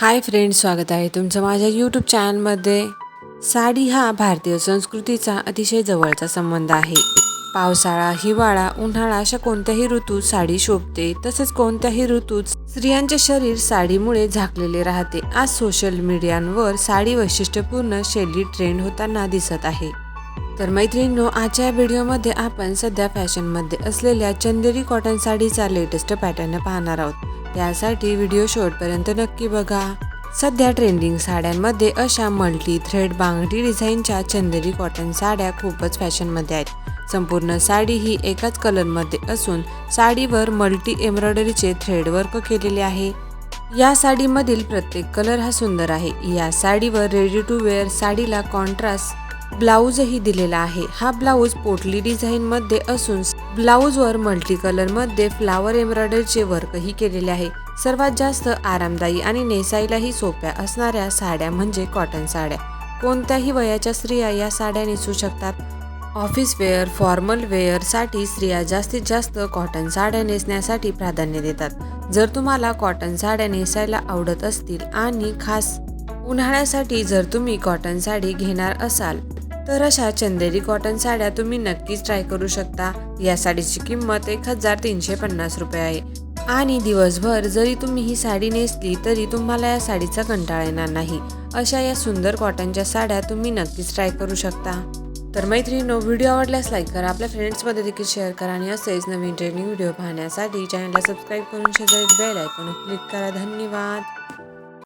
Hi friends स्वागत आहे तुमचं माझ्या यूट्यूब चॅनलमध्ये साडी हा भारतीय संस्कृतीचा अतिशय जवळचा संबंध आहे. पावसाळा हिवाळा उन्हाळा अशा कोणत्याही ऋतूत साडी शोभते तसेच कोणत्याही ऋतूत स्त्रियांचे शरीर साडीमुळे झाकलेले राहते. आज सोशल मीडियांवर साडी वैशिष्ट्यपूर्ण शैली ट्रेंड होताना दिसत आहे. तर मैत्रिणींनो आजच्या व्हिडिओमध्ये आपण सध्या फॅशनमध्ये असलेल्या चंदेरी कॉटन साडीचा लेटेस्ट पॅटर्न पाहणार आहोत. त्यासाठी व्हिडिओ शेवटपर्यंत नक्की बघा. सध्या ट्रेंडिंग साड्यांमध्ये अशा मल्टी थ्रेड बांगडी डिझाईनच्या चंदेरी कॉटन साड्या खूपच फॅशनमध्ये आहेत. संपूर्ण साडी ही एकाच कलरमध्ये असून साडीवर मल्टी एम्ब्रॉयडरीचे थ्रेड वर्क केलेले आहे. या साडीमधील प्रत्येक कलर हा सुंदर आहे. या साडीवर रेडी टू वेअर साडीला कॉन्ट्रास्ट ब्लाऊजही दिलेला आहे. हा ब्लाऊज पोटली डिझाईनमध्ये असून ब्लाऊजवर मल्टी कलरमध्ये फ्लावर एम्ब्रॉयडरीचे वर्कही केलेले आहे. सर्वात जास्त आरामदायी आणि नेसायलाही सोप्या असणाऱ्या साड्या म्हणजे कॉटन साड्या. कोणत्याही वयाच्या स्त्रिया या साड्या नेसू शकतात. ऑफिस वेअर फॉर्मल वेअरसाठी स्त्रिया जास्तीत जास्त कॉटन साड्या नेसण्यासाठी प्राधान्य देतात. जर तुम्हाला कॉटन साड्या नेसायला आवडत असतील आणि खास उन्हाळ्यासाठी जर तुम्ही कॉटन साडी घेणार असाल तर अशा चंदेरी कॉटन साड्या तुम्ही नक्कीच ट्राय करू शकता. या साडीची किंमत एक हजार तीनशे पन्नास रुपये आहे. आणि दिवसभर जरी तुम्ही ही साडी नेसली तरी तुम्हाला या साडीचा कंटाळा येणार नाही. अशा या सुंदर कॉटनच्या साड्या तुम्ही नक्कीच ट्राय करू शकता. तर मैत्रिणीनो व्हिडिओ आवडल्यास लाईक करा. आपल्या फ्रेंड्समध्ये देखील शेअर करा. आणि असेच नवीन ट्रेनिंग व्हिडिओ पाहण्यासाठी चॅनलला सबस्क्राईब करून शेजारी बेल आयकॉन क्लिक करा. धन्यवाद.